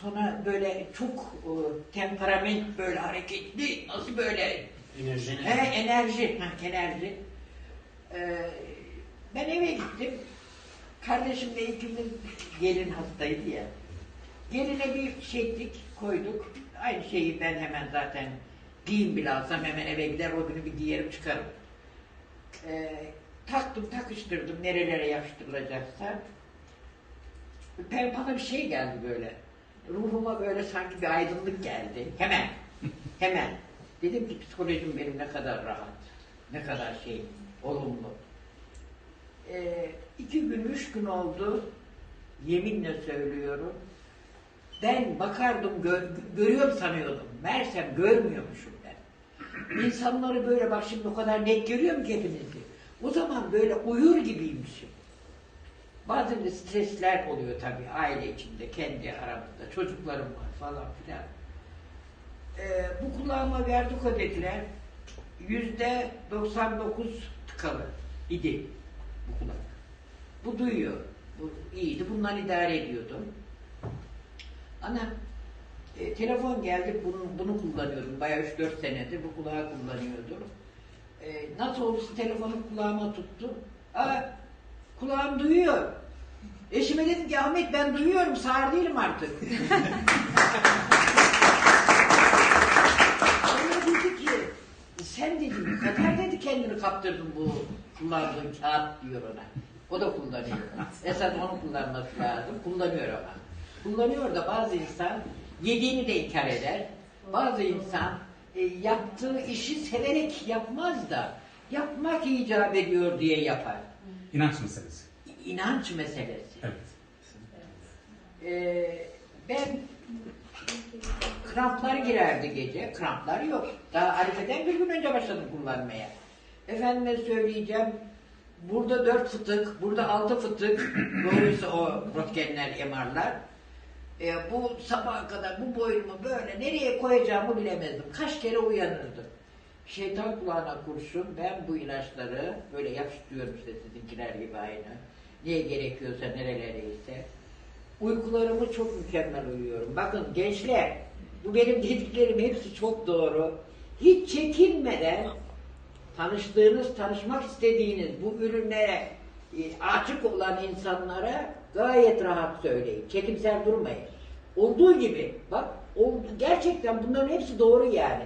Sonra böyle çok e, temperament böyle hareketli, nasıl böyle Enerji. He, enerji, ha, enerji. Ee, ben eve gittim. Kardeşim de ikimiz gelin hastaydı ya. Geline bir şeylik koyduk. Aynı şeyi ben hemen zaten giyim bile alsam hemen eve gider o günü bir giyerim çıkarım. Ee, taktım takıştırdım nerelere yapıştırılacaksa. Ben bana bir şey geldi böyle. Ruhuma böyle sanki bir aydınlık geldi. Hemen. Hemen. Dedim ki psikolojim benim ne kadar rahat. Ne kadar şey, olumlu. Ee, iki gün, üç gün oldu. Yeminle söylüyorum. Ben bakardım, gö- görüyorum sanıyordum. Meğersem görmüyormuşum ben. İnsanları böyle bak şimdi o kadar net görüyorum ki hepinizi. O zaman böyle uyur gibiymişim. Bazen stresler oluyor tabii aile içinde, kendi aramızda. Çocuklarım var falan filan. Ee, bu kulağıma verduko dediler. Yüzde 99 tıkalı idi bu kulak. Bu duyuyor. Bu iyiydi. Bundan idare ediyordum. Ana e, telefon geldi. Bunu, bunu kullanıyordum. Bayağı 3-4 senedir bu kulağı kullanıyordum. E, nasıl olursa telefonu kulağıma tuttu. Aa, kulağım duyuyor. Eşime dedim ki Ahmet ben duyuyorum. Sağır değilim artık. Sonra dedi ki sen dedi ne kadar dedi kendini kaptırdın bu kullandığın kağıt diyor ona. O da kullanıyor. Esas onun kullanması lazım. Kullanıyor ama. Kullanıyor da bazı insan yediğini de inkar eder. Bazı insan e, yaptığı işi severek yapmaz da yapmak icap ediyor diye yapar. İnanç meselesi. İnanç meselesi. Evet. Ee, ben kramplar girerdi gece. Kramplar yok. Daha Arife'den bir gün önce başladım kullanmaya. Efendime söyleyeceğim. Burada dört fıtık, burada altı fıtık. Doğruysa o röntgenler, MR'lar. Ee, bu sabaha kadar bu boynumu böyle nereye koyacağımı bilemezdim. Kaç kere uyanırdım. Şeytan kulağına kurşun. Ben bu ilaçları böyle yapıştırıyorum işte sizinkiler gibi aynı. Neye gerekiyorsa nerelereyse. Uykularımı çok mükemmel uyuyorum. Bakın gençler, bu benim dediklerim hepsi çok doğru. Hiç çekinmeden tanıştığınız, tanışmak istediğiniz bu ürünlere e, açık olan insanlara gayet rahat söyleyin. Çekimser durmayın. Olduğu gibi, bak gerçekten bunların hepsi doğru yani.